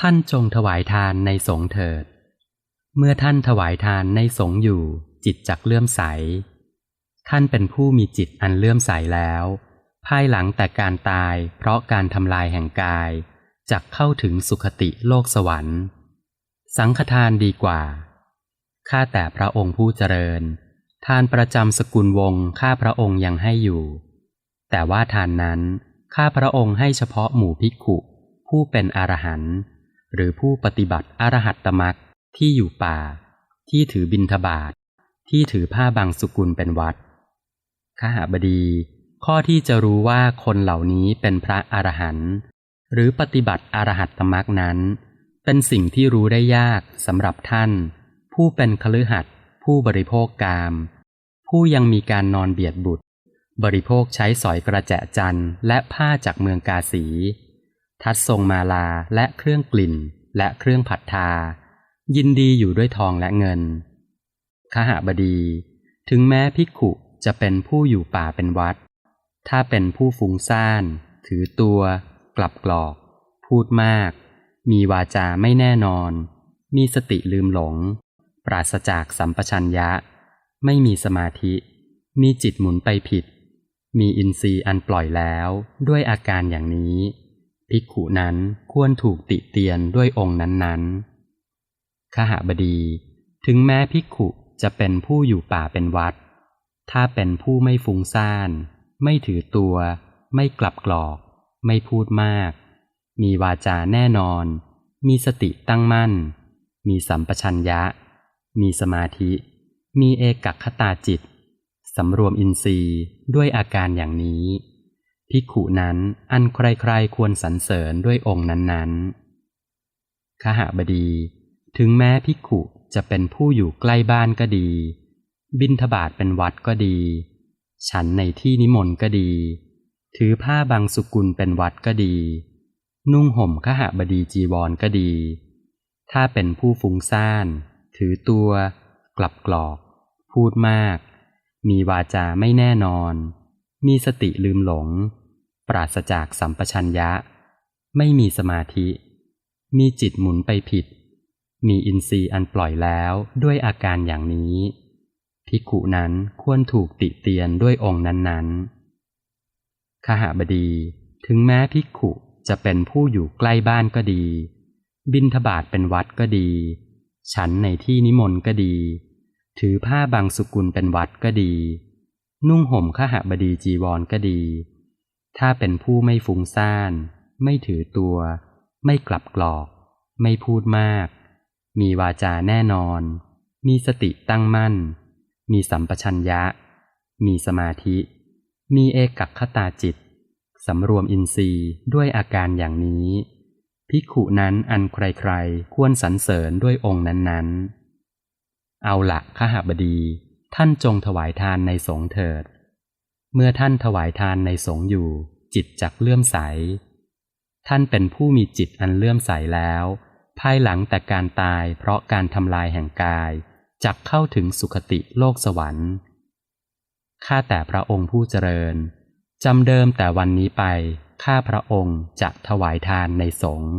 ท่านจงถวายทานในสงเถิด เมื่อท่านถวายทานในสงอยู่ จิตจักเลื่อมใส ท่านเป็นผู้มีจิตอันเลื่อมใสแล้ว ภายหลังแต่การตายเพราะการทำลายแห่งกายจักเข้าถึงสุขติโลกสวรรค์ สังฆทานดีกว่า ข้าแต่พระองค์ผู้เจริญ ทานประจำสกุลวงศ์ข้าพระองค์ยังให้อยู่ แต่ว่าทานนั้นข้าพระองค์ให้เฉพาะหมู่ภิกขุ ผู้เป็นอรหันต์ หรือผู้ปฏิบัติอรหัตตมักที่อยู่ป่า ที่ถือบิณฑบาตที่ถือผ้าบางสุกุลเป็นวัดข้าหาบดี ข้อที่จะรู้ว่าคนเหล่านี้เป็นพระอรหันต์หรือปฏิบัติอรหัตตมักนั้น เป็นสิ่งที่รู้ได้ยากสำหรับท่าน ผู้เป็นคฤหัสถ์ผู้บริโภคกาม ผู้ยังมีการนอนเบียดบุตร บริโภคใช้สอยกระแจจันและผ้าจากเมืองกาสี ทัดทรงมาลาและเครื่องกลิ่น และเครื่องผัดทา ยินดีอยู่ด้วยทองและเงินขหบดี ถึงแม้ภิกขุจะเป็นผู้อยู่ป่าเป็นวัด ถ้าเป็นผู้ฟุ้งซ่าน ถือตัว กลับกรอก พูดมาก มีวาจาไม่แน่นอน มีสติลืมหลง ปราศจากสัมปชัญญะ ไม่มีสมาธิ มีจิตหมุนไปผิด มีอินทรีย์อันปล่อยแล้วด้วยอาการอย่างนี้ ภิกขุนั้นควรถูกติเตียนด้วยองค์นั้นๆขหบดี ถึงแม้ภิกขุจะเป็นผู้อยู่ป่าเป็นวัด ถ้าเป็นผู้ไม่ฟุ้งซ่าน ไม่ถือตัว ไม่กลับกรอก ไม่พูดมาก มีวาจาแน่นอน มีสติตั้งมั่น มีสัมปชัญญะ มีสมาธิ มีเอกคตาจิตสำรวมอินทรีย์ด้วยอาการอย่างนี้ ภิกขุนั้นอันใครๆควรสรรเสริญด้วยองค์นั้นๆขหบดี ถึงแม้ภิกขุจะเป็นผู้อยู่ใกล้บ้านก็ดี บินทบาทเป็นวัดก็ดี ฉันในที่นิมนต์ก็ดี ถือผ้าบางสุกุลเป็นวัดก็ดี นุ่งห่มขหบดีจีวรก็ดี ถ้าเป็นผู้ฟุ้งซ่าน ถือตัว กลับกรอก พูดมาก มีวาจาไม่แน่นอนมีสติลืมหลง ปราศจากสัมปชัญญะ ไม่มีสมาธิ มีจิตหมุนไปผิด มีอินทรีย์อันปล่อยแล้วด้วยอาการอย่างนี้ภิกขุนั้นควรถูกติเตียนด้วยองค์นั้นๆขหบดี ถึงแม้ภิกขุจะเป็นผู้อยู่ใกล้บ้านก็ดี บินทบาทเป็นวัดก็ดี ฉันในที่นิมนต์ก็ดี ถือผ้าบางสุกุลเป็นวัดก็ดี นุ่งห่มขหบดีจีวรก็ดี ถ้าเป็นผู้ไม่ฟุ้งซ่าน ไม่ถือตัว ไม่กลับกรอก ไม่พูดมาก มีวาจาแน่นอน มีสติตั้งมั่น มีสัมปชัญญะ มีสมาธิ มีเอกัคตาจิต สำรวมอินทรีย์ด้วยอาการอย่างนี้ ภิกขุนั้นอันใครๆ ควรสรรเสริญด้วยองค์นั้นๆ เอาละขหบดี ท่านจงถวายทานในสงเถิด เมื่อท่านถวายทานในสงฆ์อยู่ จิตจักเลื่อมใส ท่านเป็นผู้มีจิตอันเลื่อมใสแล้ว ภายหลังแต่การตายเพราะการทำลายแห่งกายจักเข้าถึงสุขติโลกสวรรค์ข้าแต่พระองค์ผู้เจริญจำเดิมแต่วันนี้ไปข้าพระองค์จะถวายทานในสงฆ์